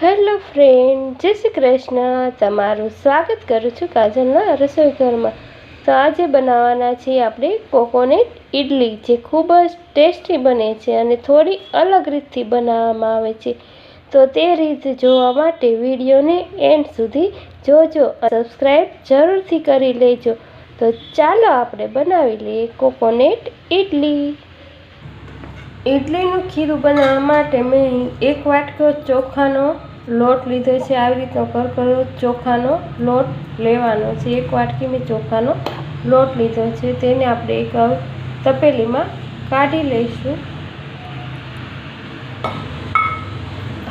Hello friend, જય શ્રી કૃષ્ણ. તમારું સ્વાગત કરું છું કાજલના રસોઈ ઘરમાં. તો આજે બનાવવાના છે આપણે કોકોનટ ઇડલી જે ખૂબ જ ટેસ્ટી બને છે અને થોડી અલગ રીતથી બનાવવામાં આવે છે. તો તે રીત જોવા માટે વિડીયોને એન્ડ સુધી જોજો સબસ્ક્રાઈબ જરૂરથી કરી લેજો. તો ચાલો આપણે બનાવી લઈએ કોકોનટ ઇડલી ઇડલીનું ખીરું બનાવવા માટે મેં એક વાટકો ચોખાનો લોટ લીધો છે, આવી રીતનો કરકરો ચોખાનો લોટ લેવાનો છે. એક વાટકી મેં ચોખાનો લોટ લીધો છે. તેને આપણે એક તપેલીમાં કાઢી લઈશું.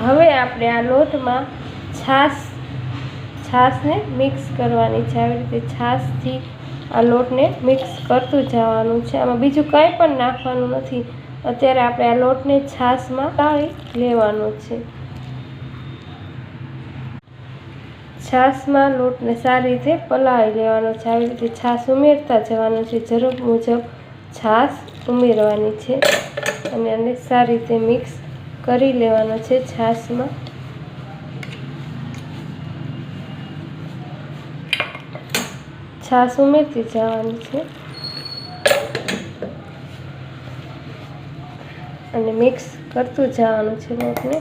હવે આપણે આ લોટમાં છાશ, છાશને મિક્સ કરવાની છે. આવી રીતે છાશથી આ લોટને મિક્સ કરતું જવાનું છે. આમાં બીજું કંઈ પણ નાખવાનું નથી. અત્યારે આપણે આ લોટને છાશમાં કાઢી લેવાનો છે. છાશમાં લોટને સારી રીતે પલાળી લેવાનો છે. આવી રીતે છાશ ઉમેરતા જવાનું છે. જરૂર મુજબ છાશ ઉમેરવાની છે અને આને સારી રીતે મિક્સ કરી લેવાનો છે છાશમાં. છાશ ઉમેરતી જવાની છે અને મિક્સ કરતું જવાનું છે લોટને.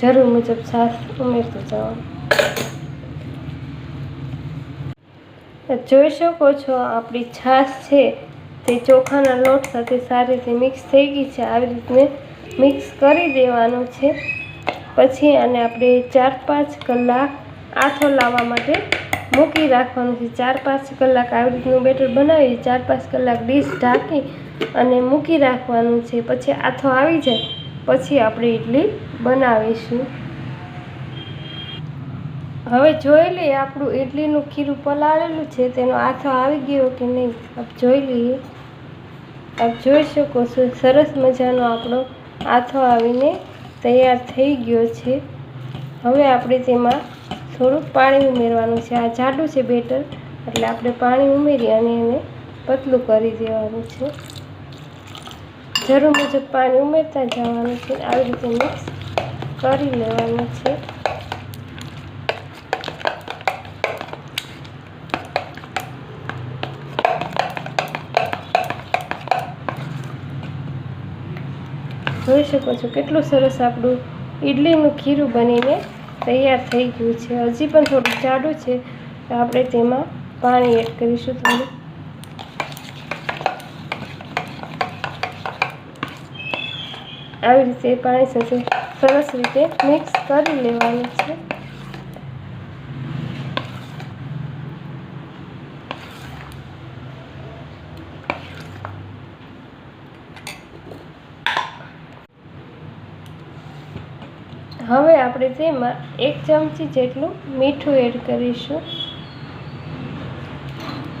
જરૂર મુજબ છાશ ઉમેરતું જવાનું જોઈ શકો છો, આપણી છાશ છે તે ચોખાના લોટ સાથે સારી રીતે મિક્સ થઈ ગઈ છે. આવી રીતને મિક્સ કરી દેવાનું છે. પછી આને આપણે ચાર પાંચ કલાક આથો લાવવા માટે મૂકી રાખવાનું છે. ચાર પાંચ કલાક આવી રીતનું બેટર બનાવી ચાર પાંચ કલાક ડીશ ઢાંકી અને મૂકી રાખવાનું છે. પછી આથો આવી જાય. પછી આપણે ઇડલી બનાવીશું. હવે જોઈ લઈએ આપણું ઇડલીનું ખીરું પલાળેલું છે, તેનો આથો આવી ગયો કે નહીં, આપ જોઈ લઈએ. આપ જોઈ શકો છો, સરસ મજાનો આપણો આથો આવીને તૈયાર થઈ ગયો છે. હવે આપણે તેમાં થોડુંક પાણી ઉમેરવાનું છે. આ જાડું છે બેટર, એટલે આપણે પાણી ઉમેરી અને એને પતલું કરી દેવાનું છે. જરૂર મુજબ પાણી ઉમેરતા જવાનું છે. આવી રીતે મિક્સ કરી લેવાનું છે. જોઈ શકો છો કેટલું સરસ આપણું ઇડલીનું ખીરું બનીને તૈયાર થઈ ગયું છે. હજી પણ થોડું જાડું છે. આપણે તેમાં પાણી એડ કરીશું થોડું. આવી રીતે પાણી સાથે સરસ રીતે મિક્સ કરી લેવાનું છે. હવે આપણે તેમાં એક ચમચી જેટલું મીઠું એડ કરીશું.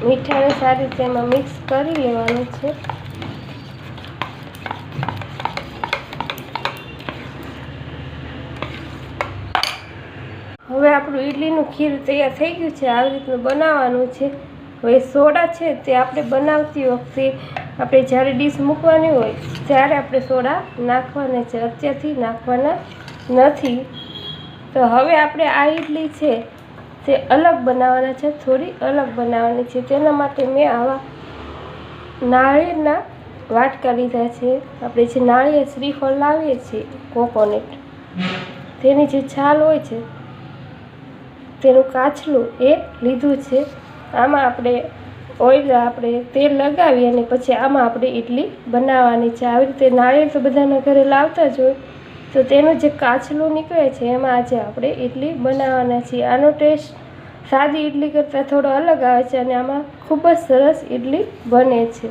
મીઠાને સારી રીતે મિક્સ કરી લેવાનું છે હવે આપણું ઇડલીનું ખીર તૈયાર થઈ ગયું છે, આવી રીતનું બનાવવાનું છે. હવે સોડા છે તે આપણે બનાવતી વખતે આપણે જ્યારે ડીશ મૂકવાની હોય ત્યારે આપણે સોડા નાખવાના છે, અત્યારથી નાખવાના નથી. તો હવે આપણે આ ઇડલી છે તે અલગ બનાવવાના છે, થોડી અલગ બનાવવાની છે. તેના માટે મેં આવા નાળિયેરના વાટકા લીધા છે. આપણે જે નાળિયેર શ્રીફળ લાવીએ છીએ, કોકોનટ. તેની જે છાલ હોય છે તેનું કાચલું એ લીધું છે. આમાં આપણે ઓઇલ આપણે તેલ લગાવી અને પછી આમાં આપણે ઇડલી બનાવવાની છે. આવી રીતે નાળિયેર તો બધાના ઘરે લાવતા જ હોય. તો તેનું જે કાચલું નીકળે છે, એમાં આજે આપણે ઇડલી બનાવવાના છીએ. આનો ટેસ્ટ સાદી ઇડલી કરતાં થોડો અલગ આવે છે અને આમાં ખૂબ જ સરસ ઇડલી બને છે.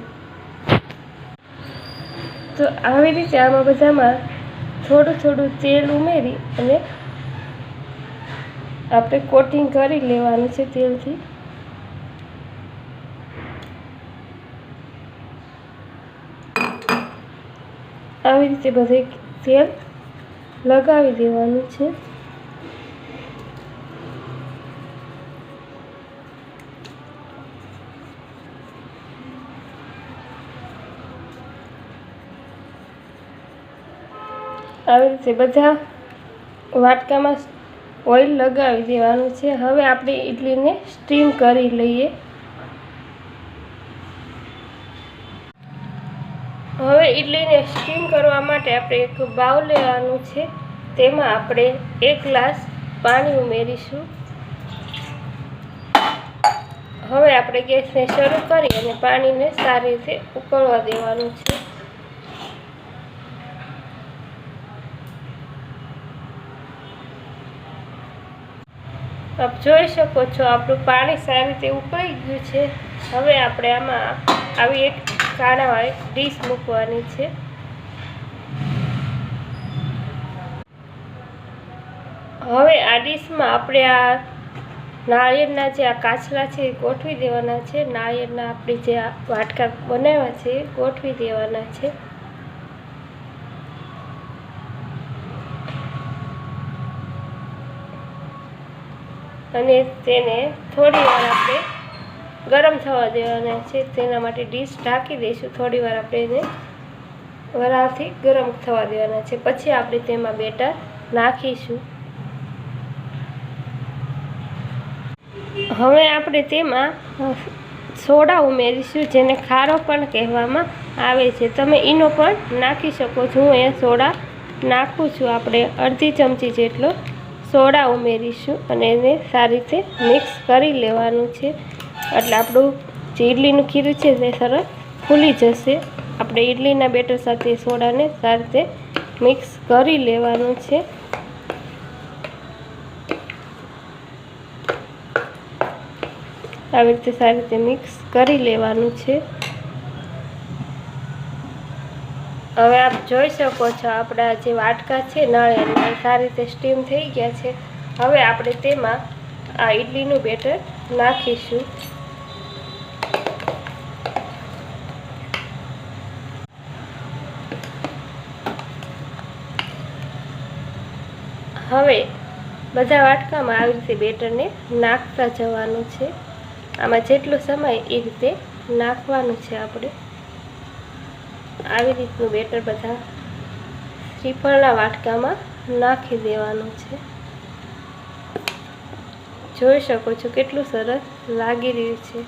તો આવી રીતે આમાં બધામાં થોડું થોડું તેલ ઉમેરી અને આપણે કોટિંગ કરી લેવાનું છે તેલથી. આવી રીતે બધે તેલ લગાવી દેવાનું છે. આવી રીતે બધા વાટકામાં ઓઇલ લગાવી દેવાનું છે. હવે આપણે ઇડલીને સ્ટીમ કરી લઈએ. હવે ઇડલીને સ્ટીમ કરવા માટે આપણે એક બાઉલ લેવાનું છે. તેમાં આપણે એક ગ્લાસ પાણી ઉમેરીશું. હવે આપણે ગેસને શરૂ કરી અને પાણીને સારી રીતે ઉકળવા દેવાનું છે. આપ જોઈ શકો છો, આપણું પાણી સારી રીતે ઉકળી ગયું છે. હવે આપણે આમાં આવી એક કાણાવાળી ડીશ મૂકવાની છે. હવે આ ડીશમાં આપણે આ નાળિયેરના જે આ કાચલા છે એ ગોઠવી દેવાના છે. નાળિયેરના આપણે જે આ વાટકા બનાવ્યા છે એ ગોઠવી દેવાના છે. અને તેને થોડી વાર આપણે ગરમ થવા દેવાના છે. તેના માટે ડીશ ઢાંકી દઈશું. થોડી વાર આપણે એને વરાળથી ગરમ થવા દેવાના છે. પછી આપણે તેમાં બેટર નાખીશું. હવે આપણે તેમાં સોડા ઉમેરીશું, જેને ખારો પણ કહેવામાં આવે છે. તમે એનો પણ નાખી શકો છો. હું એ સોડા નાખું છું. આપણે અડધી ચમચી જેટલો સોડા ઉમેરીશું અને એને સારી રીતે મિક્સ કરી લેવાનું છે. એટલે આપણું જે ઇડલીનું ખીરું છે તે સરસ ફૂલી જશે. આપણે ઇડલીના બેટર સાથે સોડાને સારી રીતે મિક્સ કરી લેવાનું છે. આવી રીતે સારી રીતે મિક્સ કરી લેવાનું છે. હવે આપ જોઈ શકો છો, આપણા જે વાટકા છે નળિયાના સારી રીતે સ્ટીમ થઈ ગયા છે. હવે આપણે તેમાં આ ઇડલીનું બેટર નાખીશું. હવે બધા વાટકામાં આવી રીતે બેટરને નાખતા જવાનું છે. આમાં જેટલો સમય એ રીતે નાખવાનું છે આપણે. આવી રીતનું બેટર બધા શ્રીફળના વાટકામાં નાખી દેવાનું છે. જોઈ શકો છો કેટલું સરસ લાગી રહ્યું છે.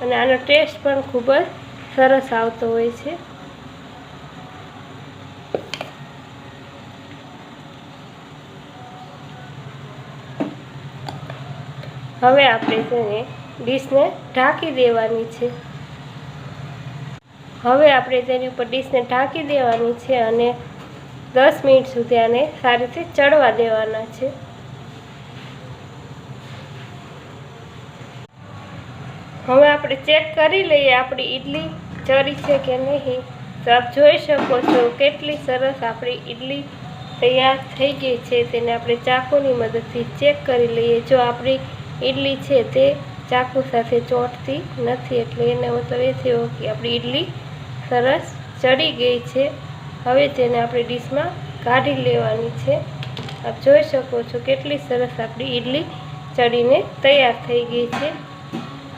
અને આનો ટેસ્ટ પણ ખૂબ જ સરસ આવતો હોય છે. હવે આપણે તેને ડીશને ઢાંકી દેવાની છે. હવે આપણે તેની ઉપર ડીશને ઢાંકી દેવાની છે અને દસ મિનિટ સુધી આને સારી રીતે ચડવા દેવાના છે. હવે આપણે ચેક કરી લઈએ આપણી ઈડલી ચરી છે કે નહીં. તો આપ જોઈ શકો છો કેટલી સરસ આપણી ઈડલી તૈયાર થઈ ગઈ છે. તેને આપણે ચાકુની મદદથી ચેક કરી લઈએ. જો આપણી ઈડલી છે તે ચાકુ સાથે ચોંટતી નથી, એટલે એને મતલબ એ થયો કે આપણી ઈડલી સરસ ચડી ગઈ છે. હવે તેને આપણે ડીશમાં કાઢી લેવાની છે. આપ જોઈ શકો છો કેટલી સરસ આપણી ઈડલી ચડીને તૈયાર થઈ ગઈ છે.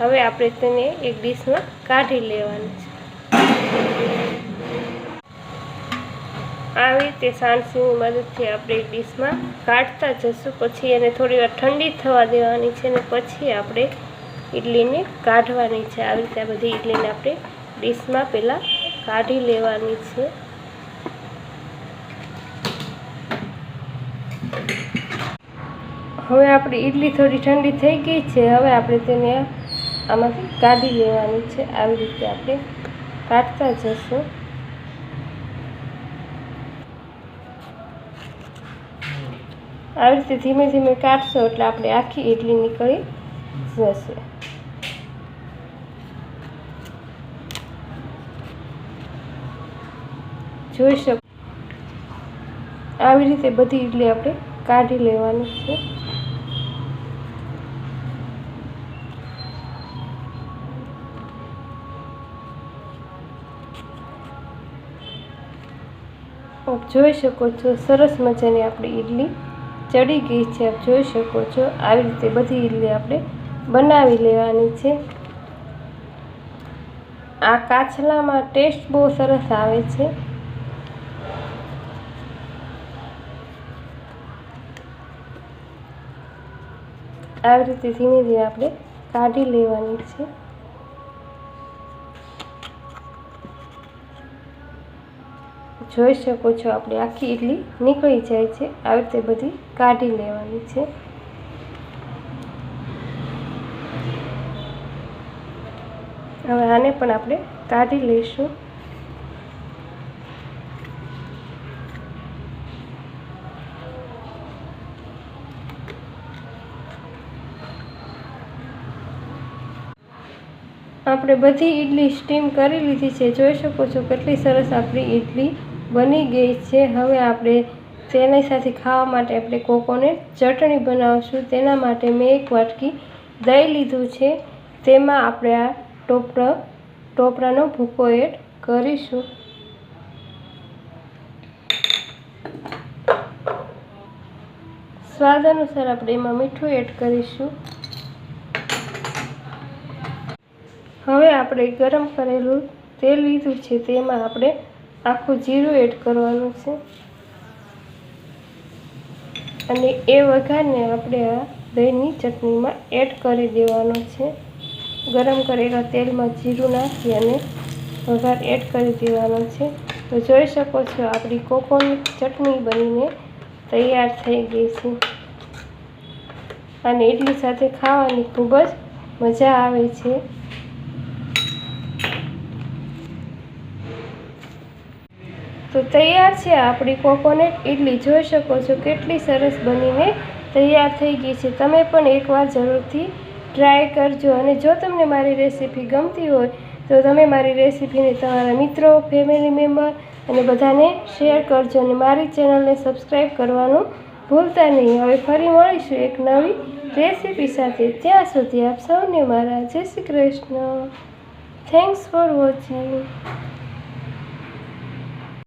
હવે આપણે તેને એક ડીશમાં કાઢી લેવાની છે. આવી રીતે સાણસીની મદદથી આપણે એક ડીશમાં કાઢતા જશું. પછી એને થોડી ઠંડી થવા દેવાની છે અને પછી આપણે ઇડલીને કાઢવાની છે. આવી રીતે આ બધી ઇડલીને આપણે ડીશમાં પહેલાં કાઢી લેવાની છે. હવે આપણી ઇડલી થોડી ઠંડી થઈ ગઈ છે. હવે આપણે તેને આમાંથી કાઢી લેવાની છે. આવી રીતે આપણે કાઢતા જશું. આવી રીતે ધીમે ધીમે કાઢશો એટલે આપણે આખી ઇડલી નીકળી જશે. જોઈ શકો. આવી રીતે બધી ઇડલી આપણે કાઢી લેવાની છે. જોઈ શકો છો સરસ મજાની આપણી ઈડલી ચડી ગઈ છે. આપ જોઈ શકો છો આવી રીતે બધી ઈડલી આપણે બનાવી લેવાની છે. આ કાચલામાં ટેસ્ટ બહુ સરસ આવે છે. આવી રીતે ધીમે ધીમે આપણે કાઢી લેવાની છે. જોઈ શકો છો આપણે આખી ઇડલી નીકળી જાય છે. આવી રીતે બધી કાઢી લેવાની છે. હવે આને પણ આપણે કાઢી લઈશું. આપણે બધી ઈડલી સ્ટીમ કરી લીધી છે. જોઈ શકો છો કેટલી સરસ આપણી ઈડલી બની ગઈ છે. હવે આપણે તેની સાથે ખાવા માટે આપણે કોકોનટ ચટણી બનાવશું. તેના માટે મેં એક વાટકી દહીં લીધું છે. તેમાં આપણે આ ટોપરા, ટોપરાનો ભૂકો એડ કરીશું. સ્વાદ અનુસાર આપણે એમાં મીઠું એડ કરીશું. હવે આપણે ગરમ કરેલું તેલ લીધું છે, તેમાં આપણે આખું જીરું એડ કરવાનું છે. અને એ વઘારને આપણે આ દહીંની ચટણીમાં એડ કરી દેવાનો છે. ગરમ કરેલા તેલમાં જીરું નાખી અને વઘાર એડ કરી દેવાનો છે. તો જોઈ શકો છો, આપણી કોકોની ચટણી બનીને તૈયાર થઈ ગઈ છે. અને ઇડલી સાથે ખાવાની ખૂબ જ મજા આવે છે. તો તૈયાર છે આપણી કોકોનટ ઇડલી જોઈ શકો છો કેટલી સરસ બનીને તૈયાર થઈ ગઈ છે. તમે પણ એકવાર જરૂરથી ટ્રાય કરજો. અને જો તમને મારી રેસીપી ગમતી હોય, તો તમે મારી રેસીપીને તમારા મિત્રો, ફેમિલી મેમ્બર અને બધાને શેર કરજો. અને મારી ચેનલને સબસ્ક્રાઈબ કરવાનું ભૂલતા નહીં. હવે ફરી મળીશું એક નવી રેસીપી સાથે. ત્યાં સુધી આપ સૌને મારા જય Shri Krishna. Thanks for watching